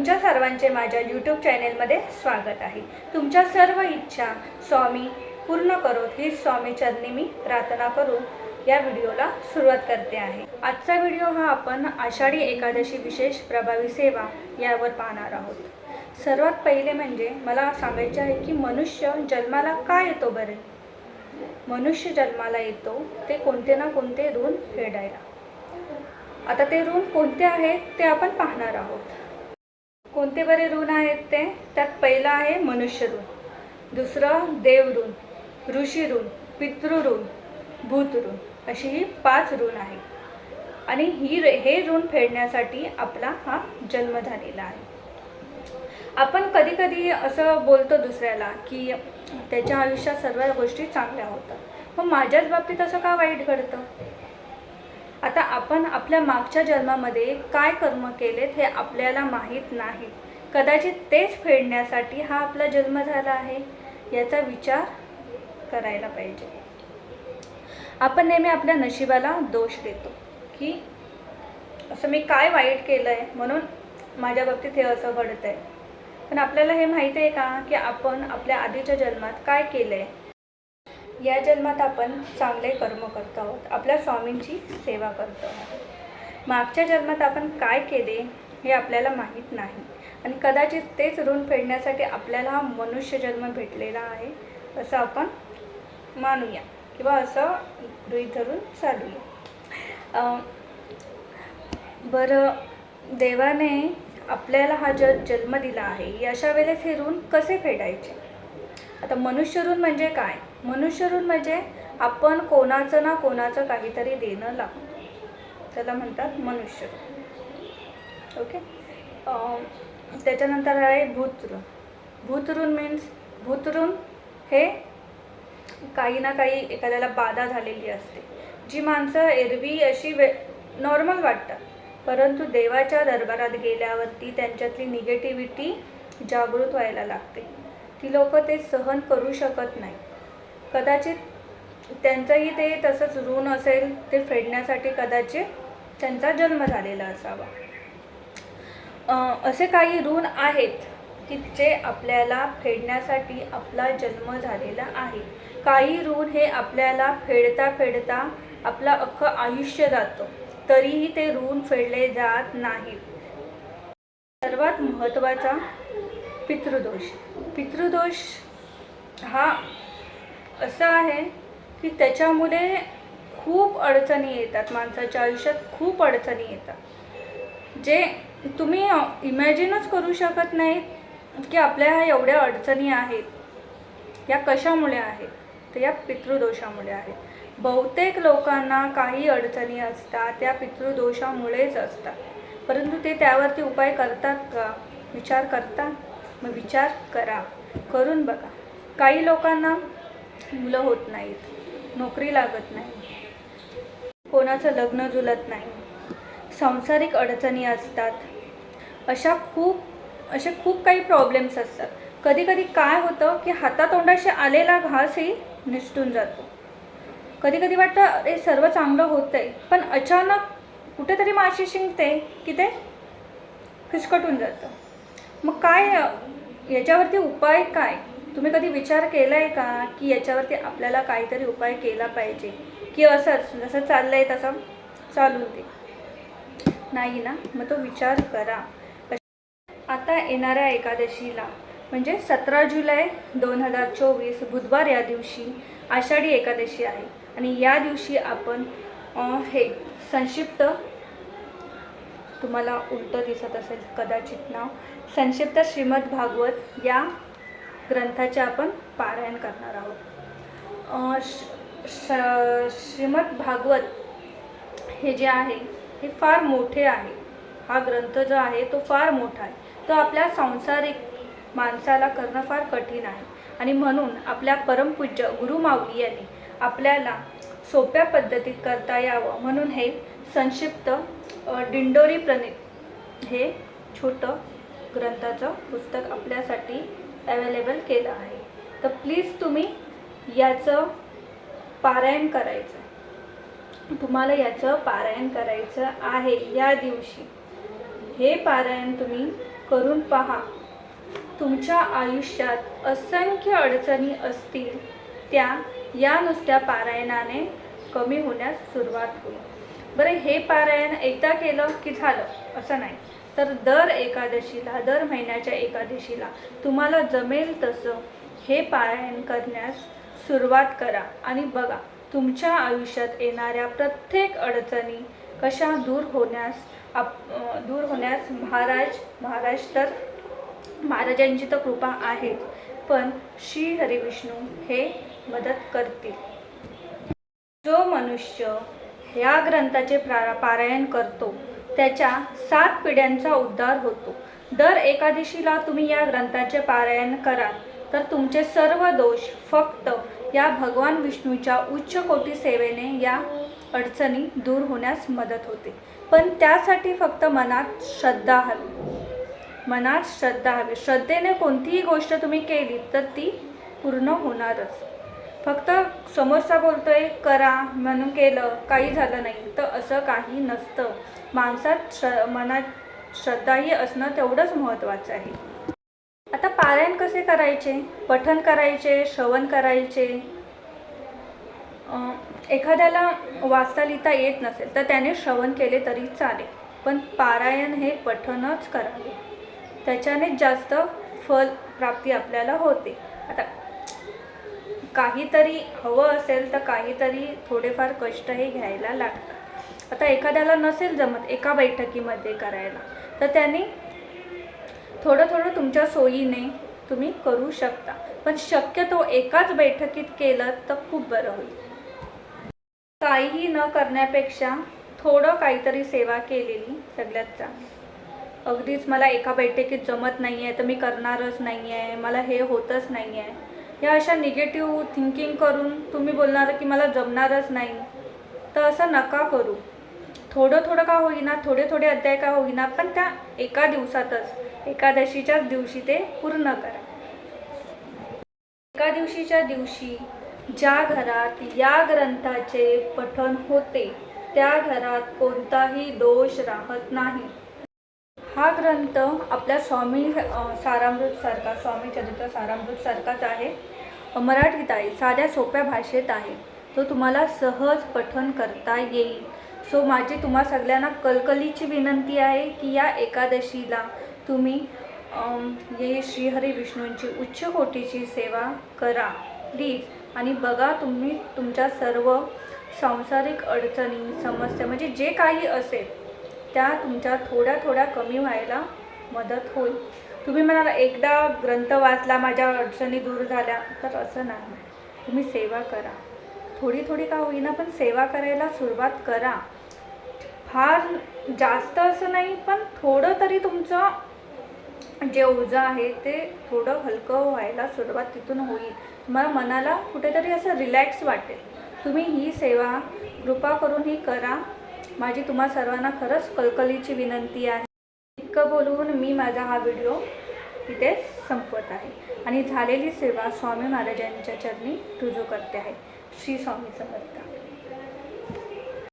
तुमच्या सर्वांचे माझ्या यूट्यूब चॅनेलमध्ये स्वागत आहे. तुमच्या सर्व इच्छा स्वामी पूर्ण करोत ही स्वामी चरणी मी प्रार्थना करून या व्हिडिओला सुरुवात करते आहे. आजचा व्हिडिओ हा आपण आषाढी एकादशी विशेष प्रभावी सेवा यावर पाहणार आहोत. सर्वात पहिले म्हणजे मला सांगायचे आहे की मनुष्य जन्माला का येतो बरे? मनुष्य जन्माला येतो ते कोणते ना कोणते ऋण फेडायला. आता ते ऋण कोणते आहेत ते आपण पाहणार आहोत. कोणते बरे ऋण आहेत ते? त्यात पहिलं आहे मनुष्य ऋण. दुसरं देव ऋण ऋषी ऋण पितृ ऋण भूत ऋण अशी ही पाच ऋण आहेत. आणि ही हे ऋण फेडण्यासाठी आपला हा जन्म झालेला आहे. आपण कधी कधी असं बोलतो दुसऱ्याला की त्याच्या आयुष्यात सर्व गोष्टी चांगल्या होतात. मग माझ्याच बाबतीत असं का वाईट घडतं? आता आपण आपल्या मागच्या जन्मामध्ये काय कर्म केलेत हे आपल्याला माहीत नाही. कदाचित तेच फेडण्यासाठी हा आपला जन्म झाला आहे याचा विचार करायला पाहिजे. आपण नेहमी आपल्या नशिबाला दोष देतो की असं मी काय वाईट केलं आहे म्हणून माझ्या बाबतीत हे असं घडत आहे पण आपल्याला हे माहीत आहे का की आपण आपल्या आधीच्या जन्मात काय केलं आहे या जन्मात आपण चांगले कर्म करत आहोत. आपल्या स्वामींची सेवा करतो आहोत. मागच्या जन्मात आपण काय केले हे आपल्याला माहीत नाही. आणि कदाचित तेच ऋण फेडण्यासाठी आपल्याला हा मनुष्य जन्म भेटलेला आहे असं आपण मानूया किंवा असं गृहीत धरून चालूया. बरं देवाने आपल्याला हा ज जन्म दिला आहे. अशा वेळेस हे ऋण कसे फेडायचे? आता मनुष्य ऋण म्हणजे काय? मनुष्य ऋण म्हणजे आपण कोणाचं ना कोणाचं काहीतरी देणं लागतो. त्याला म्हणतात मनुष्य ओके? त्याच्यानंतर आहे भूतऋण भूतऋण मीन्स भूतऋण हे काही ना काही एखाद्याला बाधा झालेली असते. जी माणसं एरवी अशी वे नॉर्मल वाटतात. परंतु देवाच्या दरबारात गेल्यावरती त्यांच्यातली निगेटिव्हिटी जागृत व्हायला लागते. ती लोक ते सहन करू शकत नाही कदाचित त्यांचंही ते तसंच ऋण असेल ते फेडण्यासाठी कदाचित त्यांचा जन्म झालेला असावा. असे काही ऋण आहेत की जे आपल्याला फेडण्यासाठी आपला जन्म झालेला आहे. काही ऋण हे आपल्याला फेडता फेडता आपलं अख्खं आयुष्य जातं. तरीही ते ऋण फेडले जात नाही. सर्वात महत्त्वाचा पितृदोष. पितृदोष हा असं आहे की त्याच्यामुळे खूप अडचणी येतात. माणसाच्या आयुष्यात खूप अडचणी येतात. जे तुम्ही इमॅजिनच करू शकत नाही की आपल्या ह्या एवढ्या अडचणी आहेत. या कशामुळे आहेत? तर या पितृदोषामुळे आहेत. बहुतेक लोकांना काही अडचणी असतात त्या पितृदोषामुळेच असतात. परंतु ते त्यावरती उपाय करतात का? विचार करता मग विचार करा. करून बघा. काही लोकांना मुलं होत नाहीत. नोकरी लागत नाही. कोणाचं लग्न जुलत नाही. सांसारिक अडचणी असतात. अशा खूप असे खूप काही प्रॉब्लेम्स असतात. कधी कधी काय होतं की हातातोंडाशी आलेला घासही निसटून जातो. कधी कधी वाटतं अरे सर्व चांगलं होतं आहे पण अचानक कुठेतरी माशी शिंकते की ते फिसकटून जातं. मग काय याच्यावरती उपाय काय? तुम्ही कधी विचार केला आहे का की याच्यावरती आपल्याला काहीतरी उपाय केला पाहिजे? की असंच जसं चाललं आहे तसं चालून दे. नाही ना? मग तो विचार करा. आता येणाऱ्या एकादशीला म्हणजे सतरा जुलै दोन हजार चोवीस बुधवार या दिवशी आषाढी एकादशी आहे. आणि या दिवशी आपण हे संक्षिप्त तुम्हाला उलटं दिसत असेल कदाचित नाव संक्षिप्त श्रीमद भागवत या ग्रंथाचे आपण पारायण करणार आहोत. श- श- श्रीमद भागवत हे जे आहे हे फार मोठे आहे. हा ग्रंथ जो आहे तो फार मोठा आहे. तो आपल्या सांसारिक माणसाला करणं फार कठीण आहे. आणि म्हणून आपल्या परमपूज्य गुरुमाऊली यांनी आपल्याला सोप्या पद्धतीत करता यावं. म्हणून हे संक्षिप्त डिंडोरी दिंडोरी प्रणित हे छोटं ग्रंथाचं पुस्तक आपल्यासाठी अवेलेबल केलं आहे. तर प्लीज तुम्ही याचं पारायण करायचं. तुम्हाला याचं पारायण करायचं आहे या दिवशी. हे पारायण तुम्ही करून पहा. तुमच्या आयुष्यात असंख्य अडचणी असतील त्या या नुसत्या पारायणाने कमी होण्यास सुरुवात होईल. बरं हे पारायण एकदा केलं की झालं? असं नाही. तर दर एकादशीला दर महिन्याच्या एकादशीला तुम्हाला जमेल तसं हे पारायण करण्यास सुरुवात करा. आणि बघा तुमच्या आयुष्यात येणाऱ्या प्रत्येक अडचणी कशा दूर होण्यास आप दूर होण्यास महाराज महाराज तर महाराजांची तर कृपा आहे पण श्री हरिविष्णू हे मदत करतील. जो मनुष्य ह्या ग्रंथाचे प्रा पारायण करतो त्याच्या सात पिढ्यांचा उद्धार होतो. दर एकादशीला तुम्ही या ग्रंथाचे पारायण कराल. तर तुमचे सर्व दोष फक्त या भगवान विष्णूच्या उच्च कोटी सेवेने या अडचणी दूर होण्यास मदत होते. पण त्यासाठी फक्त मनात श्रद्धा हवी. मनात श्रद्धा हवी. श्रद्धेने कोणतीही गोष्ट तुम्ही केली तर ती पूर्ण होणारच. फक्त समोरचा बोलतोय करा म्हणून केलं काही झालं नाही तर असं काही नसतं. माणसात श्र मनात श्रद्धाही असणं तेवढंच महत्त्वाचं आहे. आता पारायण कसे करायचे? पठन करायचे? श्रवण करायचे? एखाद्याला वाचता लिहिता येत नसेल तर त्याने श्रवण केले तरी चालेल. पण पारायण हे पठनच करावे. त्याच्याने जास्त फल प्राप्ती आपल्याला होते. आता काहीतरी हवं असेल तर काहीतरी थोडेफार कष्ट हे घ्यायला लागतात. आता एखाद्याला नसेल जमत एका बैठकीमध्ये करायला तर त्यांनी थोडं थोडं तुमच्या सोयीने तुम्ही करू शकता. पण शक्यतो एकाच बैठकीत केलं तर खूप बरं होईल. काहीही न करण्यापेक्षा थोडं काहीतरी सेवा केलेली सगळ्यात चांगली अगदीच मला एका बैठकीत जमत नाही आहे तर मी करणारच नाही आहे मला हे होतच नाही आहे या अशा निगेटिव्ह थिंकिंग करून तुम्ही बोलणार की मला जमणारच नाही तर असं नका करू. थोडं थोडं का होईना थोडे थोडे अध्याय का होईना पण त्या एका दिवसातच एकादशीच्याच दिवशी ते पूर्ण करा. एका दिवशीच्या दिवशी ज्या घरात या ग्रंथाचे पठण होते त्या घरात कोणताही दोष राहत नाही. हा ग्रंथ आपल्या स्वामी अ, सारामृतसारखा स्वामी चरित्र सारामृतसारखाच आहे. मराठीत आहे साध्या सोप्या भाषेत आहे. तो तुम्हाला सहज पठण करता येईल. सो माझी तुम्हा सगळ्यांना कलकलीची विनंती आहे की या एकादशीला तुम्ही हे ये श्रीहरी विष्णूंची उच्च कोटीची सेवा करा प्लीज. आणि बघा तुम्ही तुमच्या सर्व सांसारिक अडचणी समस्या म्हणजे जे काही असेल त्या तुमच्या थोड्या थोड्या कमी व्हायला मदत होईल. तुम्ही म्हणाला एकदा ग्रंथ वाचला माझ्या अडचणी दूर झाल्या. तर असं नाही. तुम्ही सेवा करा. थोडी थोडी का होईना पण सेवा करायला सुरुवात करा. फार जास्त असं नाही पण थोडं तरी तुमचं जे ओझं आहे ते थोडं हलकं व्हायला सुरुवात तिथून होईल. तुम्हाला मनाला कुठेतरी असं रिलॅक्स वाटेल. तुम्ही ही सेवा कृपा करून ही करा. माझी तुम्हा सर्वांना खरंच कलकलीची विनंती आहे. इतकं बोलून मी माझा हा व्हिडिओ इथे संपवत आहे. आणि झालेली सेवा स्वामी महाराजांच्या चरणी रुजू करते आहे. श्री स्वामी समर्थ